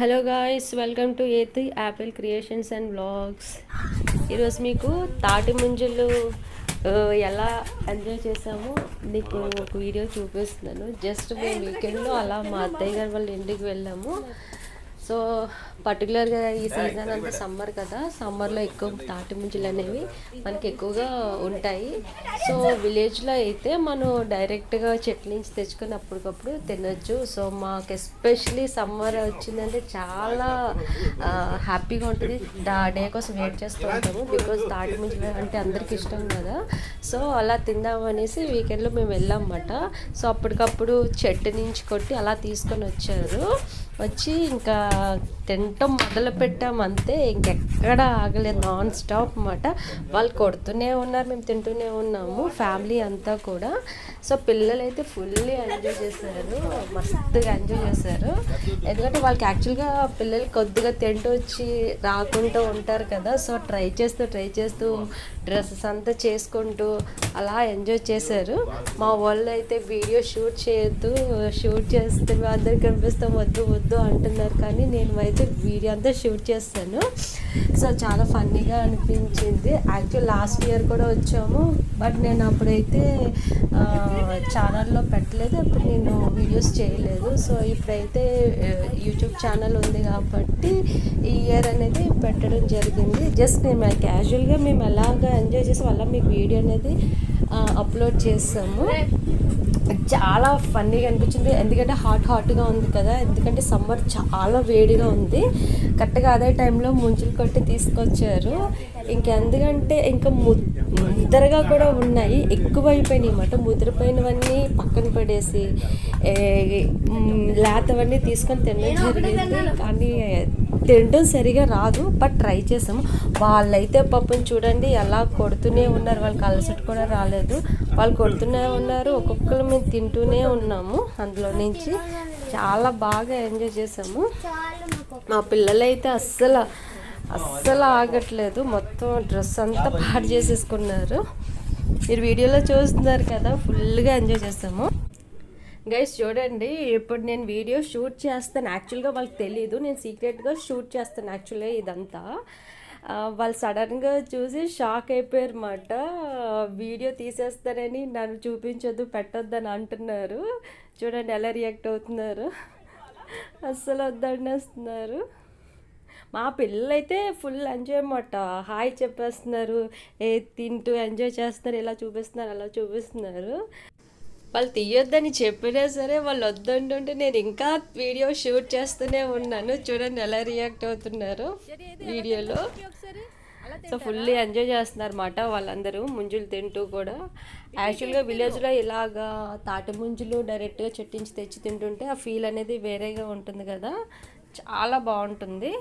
Hello guys welcome to ఏత్ Apple creations and blogs ఈరోజు మీకు తాటి ముంజలు ఎలా ఎంజాయ్ చేసామో మీకు ఒక వీడియో చూపిస్తున్నాను. జస్ట్ మేము వీకెండ్లో అలా మా అత్తయ్య గారు వాళ్ళ ఇంటికి వెళ్ళాము. సో పర్టికులర్గా ఈ సీజన్ అంతా సమ్మర్ కదా సమ్మర్లో ఎక్కువ తాటి ముంజలు అనేవి మనకి ఎక్కువగా ఉంటాయి. సో విలేజ్లో అయితే మనం డైరెక్ట్గా చెట్ల నుంచి తెచ్చుకొని అప్పటికప్పుడు తినొచ్చు. సో మాకు ఎస్పెషలీ సమ్మర్ వచ్చిందంటే చాలా హ్యాపీగా ఉంటుంది. దా డే కోసం వెయిట్ చేస్తూ ఉంటాము. బికాజ్ తాటి ముంజలు అంటే అందరికి ఇష్టం కదా. సో అలా తిందాం అనేసి వీకెండ్లో మేము వెళ్ళామన్నమాట సో అప్పటికప్పుడు చెట్టు నుంచి కొట్టి అలా తీసుకొని వచ్చారు. వచ్చి ఇంకా తినటం మొదలు పెట్టాం అంతే. ఇంకెక్కడ ఆగలేదు. నాన్ స్టాప్ అన్నమాట. వాళ్ళు కొడుతూనే ఉన్నారు. మేము తింటూనే ఉన్నాము. ఫ్యామిలీ అంతా కూడా. సో పిల్లలైతే ఫుల్లీ ఎంజాయ్ చేశారు. మస్తుగా ఎంజాయ్ చేశారు. ఎందుకంటే వాళ్ళకి యాక్చువల్గా పిల్లలు కొద్దిగా తింటూ వచ్చి రాకుంటూ ఉంటారు కదా. సో ట్రై చేస్తూ ట్రై చేస్తూ డ్రెస్సెస్ అంతా చేసుకుంటూ అలా ఎంజాయ్ చేశారు. మా వాళ్ళు అయితే వీడియో షూట్ చేయొద్దు షూట్ చేస్తే అందరికి కనిపిస్తాం వద్దు వద్దు అంటున్నారు కానీ నేను అయితే వీడియో అంతా షూట్ చేస్తాను. సో చాలా ఫన్నీగా అనిపించింది. యాక్చువల్ లాస్ట్ ఇయర్ కూడా వచ్చాము. బట్ నేను అప్పుడైతే ఛానల్లో పెట్టలేదు. అప్పుడు నేను వీడియోస్ చేయలేదు. సో ఇప్పుడైతే యూట్యూబ్ ఛానల్ ఉంది కాబట్టి ఈ ఇయర్ అనేది పెట్టడం జరిగింది. జస్ట్ నేను క్యాజువల్గా మేము ఎలాగా ఎంజాయ్ చేసి వల్ల మీకు వీడియో అనేది అప్లోడ్ చేసాము. చాలా ఫన్నీగా అనిపించింది. ఎందుకంటే హాట్ హాట్గా ఉంది కదా. ఎందుకంటే సమ్మర్ చాలా వేడిగా ఉంది. కరెక్ట్గా అదే టైంలో ముంచులు కొట్టి తీసుకొచ్చారు. ఇంకెందుకంటే ఇంకా ము- ముద్దరగా కూడా ఉన్నాయి. ఎక్కువ అయిపోయినాయి అన్నమాట. ముద్రపోయినవన్నీ పక్కన పడేసి లేతవన్నీ తీసుకొని తినడం జరిగింది. కానీ తినడం సరిగా రాదు బట్ ట్రై చేసాము. వాళ్ళైతే పాపం చూడండి ఎలా కొడుతూనే ఉన్నారు. వాళ్ళకి అలసట కూడా రాలేదు. వాళ్ళు కొడుతూనే ఉన్నారు. ఒక్కొక్కరు మేము తింటూనే ఉన్నాము అందులో నుంచి. చాలా బాగా ఎంజాయ్ చేసాము. మా పిల్లలైతే అస్సలు అస్సలు ఆగట్లేదు. మొత్తం డ్రెస్ అంతా పాడు చేసేసుకున్నారు. మీరు వీడియోలో చూస్తున్నారు కదా ఫుల్గా ఎంజాయ్ చేస్తాము. గైస్ చూడండి ఇప్పుడు నేను వీడియో షూట్ చేస్తాను. యాక్చువల్గా వాళ్ళకి తెలియదు నేను సీక్రెట్గా షూట్ చేస్తాను యాక్చువల్గా ఇదంతా. వాళ్ళు సడన్గా చూసి షాక్ అయిపోయారు అన్నమాట వీడియో తీసేస్తారని నన్ను చూపించొద్దు పెట్టొద్దని అంటున్నారు. చూడండి ఎలా రియాక్ట్ అవుతున్నారు. అస్సలు వద్దనేస్తున్నారు. మా పిల్లలైతే ఫుల్ ఎంజాయ్ అన్నమాట. హాయ్ చెప్పేస్తున్నారు. ఏ తింటూ ఎంజాయ్ చేస్తున్నారు. ఇలా చూపిస్తున్నారు అలా చూపిస్తున్నారు. వాళ్ళు తీయొద్దని చెప్పినా సరే వాళ్ళు వద్దంటుంటే నేను ఇంకా వీడియో షూట్ చేస్తూనే ఉన్నాను. చూడండి ఎలా రియాక్ట్ అవుతున్నారు వీడియోలో. సో ఫుల్లీ ఎంజాయ్ చేస్తున్నారు అన్నమాట వాళ్ళందరూ ముంజులు తింటూ కూడా. యాక్చువల్గా విలేజ్లో ఇలాగా తాటి ముంజులు డైరెక్ట్గా చెట్టించి తెచ్చి తింటుంటే ఆ ఫీల్ అనేది వేరేగా ఉంటుంది కదా. చాలా బాగుంటుంది.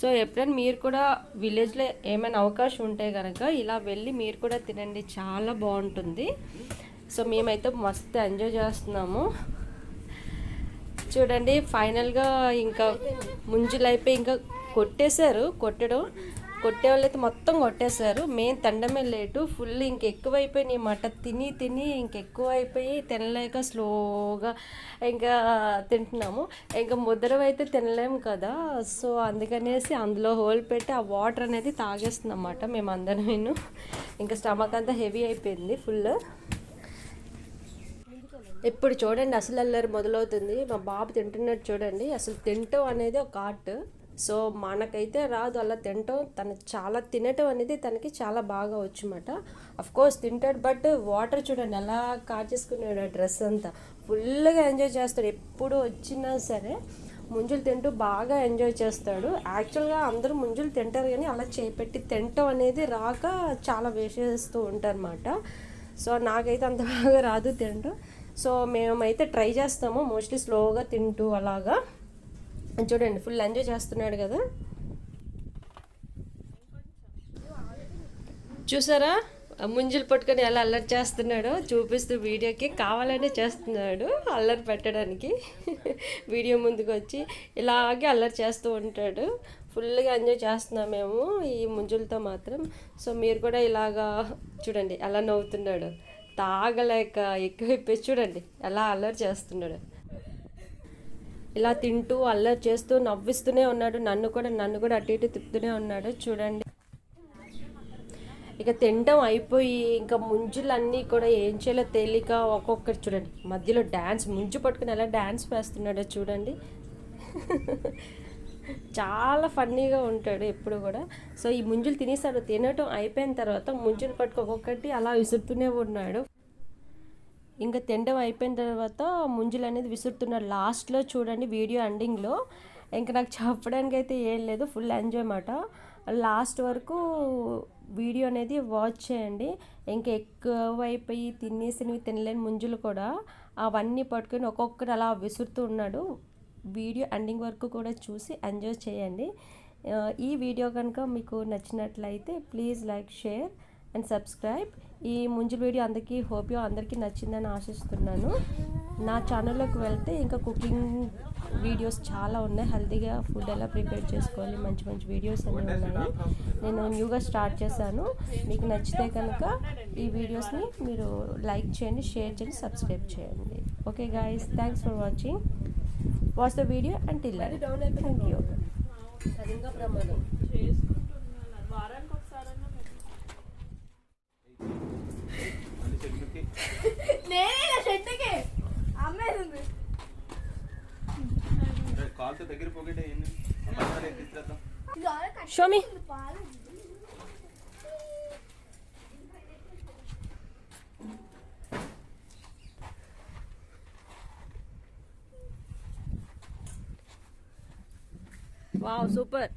సో ఎప్పుడైనా మీరు కూడా విలేజ్లో ఏమైనా అవకాశం ఉంటే కనుక ఇలా వెళ్ళి మీరు కూడా తినండి. చాలా బాగుంటుంది. సో మేమైతే మస్తు ఎంజాయ్ చేస్తున్నాము. చూడండి ఫైనల్గా ఇంకా ముంజులు అయిపోయి ఇంకా కొట్టేశారు. కొట్టడం కొట్టేవాళ్ళైతే మొత్తం కొట్టేశారు. మేము తండమే లేటు. ఫుల్ ఇంక ఎక్కువైపోయినాయి మాట. తిని తిని ఇంకెక్కువైపోయి అయిపోయి తినలేక స్లోగా ఇంకా తింటున్నాము. ఇంకా ముద్రం అయితే తినలేము కదా. సో అందుకనేసి అందులో హోల్ పెట్టి ఆ వాటర్ అనేది తాగేస్తుందన్నమాట అన్నమాట మేము అందరం ఇంకా స్టమక్ అంతా హెవీ అయిపోయింది ఫుల్. ఇప్పుడు చూడండి అసలు అల్లరి మొదలవుతుంది. మా బాబు తింటున్నట్టు చూడండి. అసలు తింటం అనేది ఒక ఆర్ట్. సో మనకైతే రాదు అలా తినటం. తను చాలా తినటం అనేది తనకి చాలా బాగా వచ్చుమాట. కోర్స్ తింటాడు బట్ వాటర్ చూడండి ఎలా కాచేసుకున్నాడు ఆ డ్రెస్ అంతా. ఫుల్గా ఎంజాయ్ చేస్తాడు. ఎప్పుడు వచ్చినా సరే ముంజులు తింటూ బాగా ఎంజాయ్ చేస్తాడు. యాక్చువల్గా అందరూ ముంజులు తింటారు కానీ అలా చేపెట్టి తినటం అనేది రాక చాలా వేసేస్తూ ఉంటారన్నమాట. సో నాకైతే అంత బాగా రాదు తినటం. సో మేమైతే ట్రై చేస్తాము. మోస్ట్లీ స్లోగా తింటూ అలాగా. చూడండి ఫుల్ ఎంజాయ్ చేస్తున్నాడు కదా. చూసారా? ముంజులు పట్టుకొని ఎలా అల్లరి చేస్తున్నాడో చూపిస్తూ వీడియోకి కావాలనే చేస్తున్నాడు అల్లరి పెట్టడానికి. వీడియో ముందుకు వచ్చి ఇలాగే అల్లరి చేస్తూ ఉంటాడు. ఫుల్గా ఎంజాయ్ చేస్తున్నాం మేము ఈ ముంజులతో మాత్రం. సో మీరు కూడా ఇలాగా చూడండి ఎలా నవ్వుతున్నాడు. తాగలేక ఎక్కువ చూడండి ఎలా అల్లరి చేస్తున్నాడు. ఇలా తింటూ అల్లరి చేస్తూ నవ్విస్తూనే ఉన్నాడు. నన్ను కూడా నన్ను కూడా అటు ఇటు తిప్పుతూనే ఉన్నాడు. చూడండి. ఇక తినడం అయిపోయి ఇంకా ముంజులన్నీ కూడా ఏం చేయాలో తేలిక ఒక్కొక్కటి చూడండి. మధ్యలో డ్యాన్స్ ముంజు పట్టుకుని ఎలా డ్యాన్స్ వేస్తున్నాడో చూడండి. చాలా ఫన్నీగా ఉంటాడు ఎప్పుడు కూడా. సో ఈ ముంజులు తినేసాడు తినటం అయిపోయిన తర్వాత ముంజులు పట్టుకు ఒక్కొక్కటి అలా విసురుతూనే ఉన్నాడు. ఇంకా తినడం అయిపోయిన తర్వాత ముంజులు అనేది విసురుతున్నాడు లాస్ట్లో చూడండి వీడియో ఎండింగ్లో. ఇంకా నాకు చెప్పడానికి అయితే ఏం లేదు ఫుల్ ఎంజాయ్ మాట. లాస్ట్ వరకు వీడియో అనేది వాచ్ చేయండి. ఇంకా ఎక్కువ అయిపోయి తినేసినవి తినలేని ముంజులు కూడా అవన్నీ పట్టుకొని ఒక్కొక్కటి అలా విసురుతూ ఉన్నాడు. వీడియో ఎండింగ్ వరకు కూడా చూసి ఎంజాయ్ చేయండి. ఈ వీడియో కనుక మీకు నచ్చినట్లయితే please like share and subscribe. ఈ ముంజుల వీడియో అందరికీ హోప్ అందరికీ నచ్చిందని ఆశిస్తున్నాను. నా ఛానల్లోకి వెళ్తే ఇంకా కుకింగ్ వీడియోస్ చాలా ఉన్నాయి. హెల్తీగా ఫుడ్ ఎలా ప్రిపేర్ చేసుకోవాలి మంచి మంచి వీడియోస్ అన్నీ ఉన్నాయి. నేను న్యూగా స్టార్ట్ చేశాను. మీకు నచ్చితే కనుక ఈ వీడియోస్ని మీరు లైక్ చేయండి షేర్ చేయండి సబ్స్క్రైబ్ చేయండి. Okay guys thanks for watching. Watch the video and till thank you. నేనే నా చెట్టుకి అమ్మేసింది కాల్తో దగ్గర పోగేటే ఏంటి పక్కన ఎక్కిస్తాం ఇది ఆల్రెడీ కట్ షో మీ చేసింది పాలు వావ్ సూపర్